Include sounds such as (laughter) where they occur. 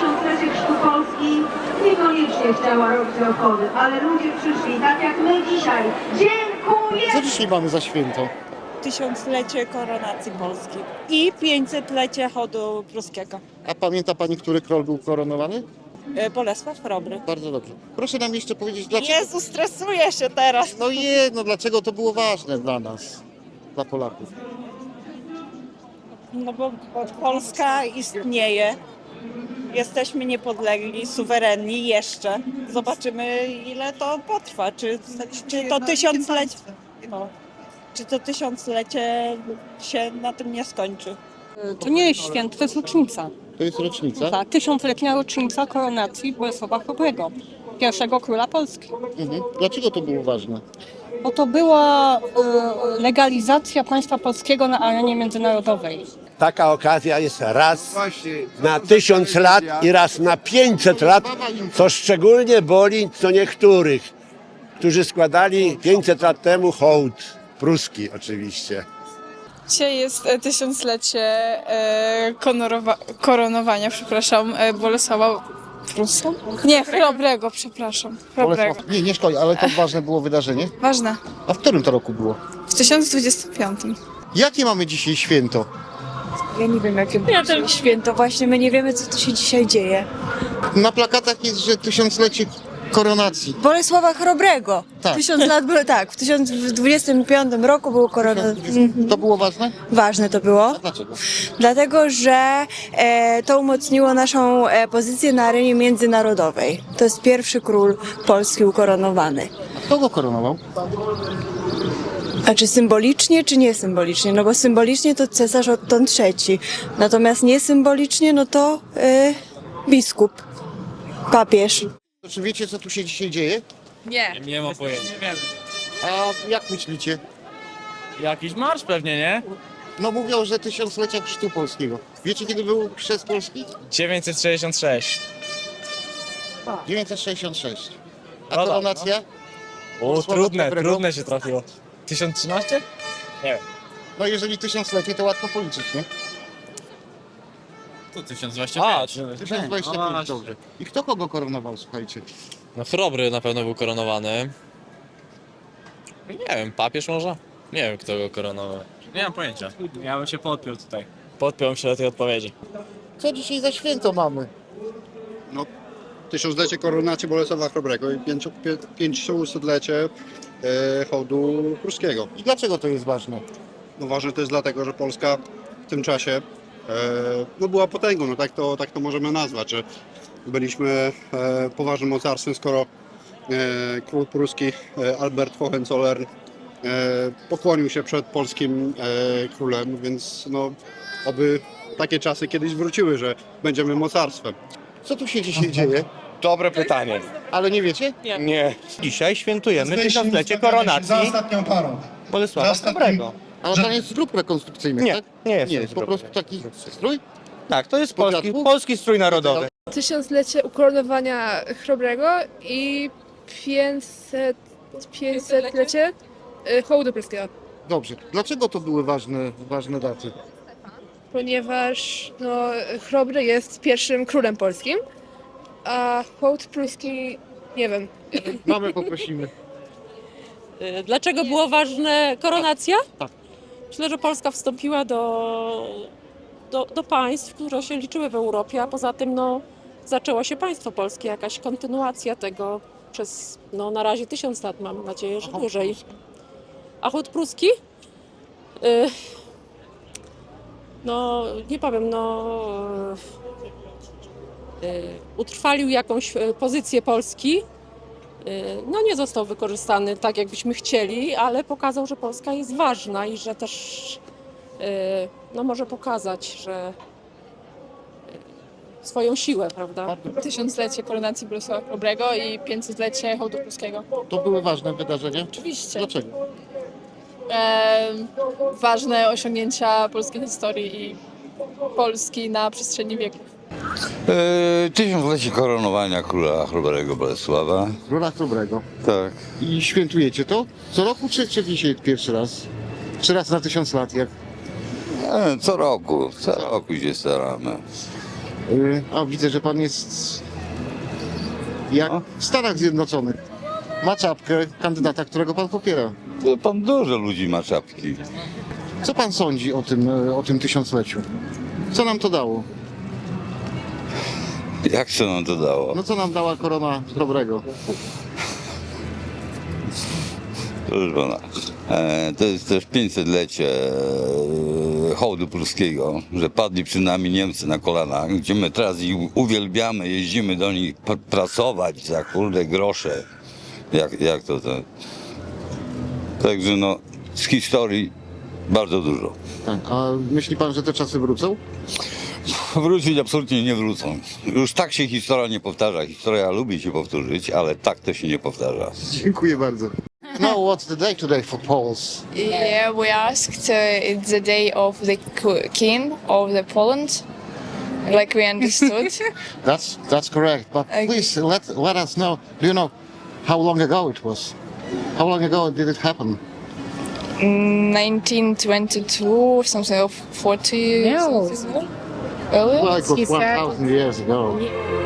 tysiąclecie chrztu Polski niekoniecznie chciała robić obchody, ale ludzie przyszli, tak jak my dzisiaj. Dziękuję! Co dzisiaj mamy za święto? tysiąclecie koronacji Polski i 500-lecie chodu pruskiego. A pamięta pani, który król był koronowany? E, Bolesław Chrobry. Bardzo dobrze. Proszę nam jeszcze powiedzieć, dlaczego... Jezu, stresuję się teraz. No je, no dlaczego to było ważne dla nas, dla Polaków? No bo, bo Polska istnieje. Jesteśmy niepodlegli, suwerenni jeszcze. Zobaczymy ile to potrwa. Czy, czy to tysiąclecie... No. Czy to tysiąclecie się na tym nie skończy? To nie jest święto, to jest rocznica. To jest rocznica. Tak, tysiącletnia rocznica koronacji Bolesława Chrobrego, pierwszego króla Polski. Mhm. Dlaczego to było ważne? Bo to była e, legalizacja państwa polskiego na arenie międzynarodowej. Taka okazja jest raz na tysiąc lat i raz na 500 lat, co szczególnie boli co niektórych, którzy składali 500 lat temu hołd pruski oczywiście. Dzisiaj jest e, tysiąclecie e, konorowa- koronowania, przepraszam, e, Bolesława Prusa? Nie, Chrobrego, przepraszam. Chrobrego. Bolesław... Nie, nie szkodzi, ale to ważne było wydarzenie. Ważne. A w którym to roku było? W 1025. Jakie mamy dzisiaj święto? Ja nie wiem, jakie ja święto. Właśnie my nie wiemy, co tu się dzisiaj dzieje. Na plakatach jest, że tysiąclecie koronacji. Bolesława Chrobrego. Tak. Tysiąc lat było, tak, w 1025 roku było korona. Mhm. To było ważne? Ważne to było, A dlaczego? dlatego że e, to umocniło naszą e, pozycję na arenie międzynarodowej. To jest pierwszy król Polski ukoronowany. A kto go koronował? A czy symbolicznie, czy nie symbolicznie? No bo symbolicznie to cesarz Otton III, natomiast nie symbolicznie, no to e, biskup, papież. Czy wiecie, co tu się dzisiaj dzieje? Nie. Nie ma pojęcia. A jak myślicie? Jakiś marsz pewnie, nie? No mówią, że tysiąclecia chrztu polskiego. Wiecie, kiedy był chrzest Polski? 966. 966. A No tak, koronacja? O, trudne, trudne się trafiło. 1013? No jeżeli tysiąclecie, to łatwo policzyć, nie? To 1025. A, 1025, dobrze. I kto kogo koronował, słuchajcie? No Chrobry na pewno był koronowany. Nie wiem, papież może? Nie wiem, kto go koronował. nie mam pojęcia. Ja bym się podpiął tutaj. Podpiął się do tej odpowiedzi. Co dzisiaj za święto mamy? tysiąclecie koronacji Bolesława Chrobrego i pięcio- pie- pięćdziesiątlecie e, hołdu pruskiego. I dlaczego to jest ważne? No ważne to jest dlatego, że Polska w tym czasie e, no była potęgą, no tak to, tak to możemy nazwać, że byliśmy e, poważnym mocarstwem, skoro e, król pruski e, Albert Hohenzollern e, pokłonił się przed polskim e, królem, więc no oby takie czasy kiedyś wróciły, że będziemy mocarstwem. Co tu się dzisiaj dzieje? Dobre pytanie. Ale nie wiecie? Nie. Dzisiaj świętujemy tysiąclecie koronacji ostatnią parą. Bolesława Chrobrego. Ale tam jest zrób rekonstrukcyjny, Nie, tak? nie jest Nie, to jest po prostu taki strój? Tak, to jest polski- polski, strój narodowy. Tysiąclecie ukoronowania Chrobrego i 500, 500-lecie hołdu pruskiego. Dobrze. Dlaczego to były ważne, ważne daty? Ponieważ no, Chrobry jest pierwszym królem polskim, a hołd pruski, nie wiem, Mamy poprosimy. (laughs) Y, Dlaczego było ważne koronacja? Tak. Myślę, że Polska wstąpiła do, do, do państw, które się liczyły w Europie, a poza tym no, zaczęło się państwo polskie, jakaś kontynuacja tego przez no, na razie tysiąc lat, mam nadzieję, że dłużej. A chód pruski? Y, no, nie powiem, no... y, utrwalił jakąś y, pozycję Polski, Y, no nie został wykorzystany tak, jakbyśmy chcieli, ale pokazał, że Polska jest ważna i że też y, no, może pokazać, że y, swoją siłę, prawda? tysiąclecie koronacji Bolesława Chrobrego i 500-lecie hołdu pruskiego. To były ważne wydarzenia? Oczywiście. Dlaczego? ważne osiągnięcia polskiej historii i Polski na przestrzeni wieków. E, tysiąclecie koronowania króla Chrobrego Bolesława. Króla Chrobrego. Tak. I świętujecie to? Co roku czy, czy dzisiaj pierwszy raz? Czy raz na tysiąc lat? Jak? E, co roku, co roku się staramy. Y, A widzę, że pan jest jak w Stanach Zjednoczonych. Ma czapkę kandydata, którego pan popiera. To Pan dużo ludzi ma czapki. Co pan sądzi o tym, o tym tysiącleciu? Co nam to dało? Jak się nam to dało? No co nam dała korona dobrego? Proszę pana, e, to jest też 500-lecie e, hołdu polskiego, że padli przed nami Niemcy na kolanach, gdzie my teraz ich uwielbiamy, jeździmy do nich pr- pracować za kurde grosze. Jak, jak to to? Także no, z historii bardzo dużo. Tak. A myśli pan, że te czasy wrócą? (laughs) Wrócić absolutnie nie wrócą. Już tak się historia nie powtarza. Historia lubi się powtórzyć, ale tak to się nie powtarza. Dziękuję bardzo. No, what's the day today for Poles? Yeah, we asked. Uh, it's the day of the king of the Poland, like we understood. (laughs) That's that's correct. But Okay. please let let us know. Do you know how long ago it was? How long ago did it happen? 1922, something of 40 No. something well Like 1,000 years ago.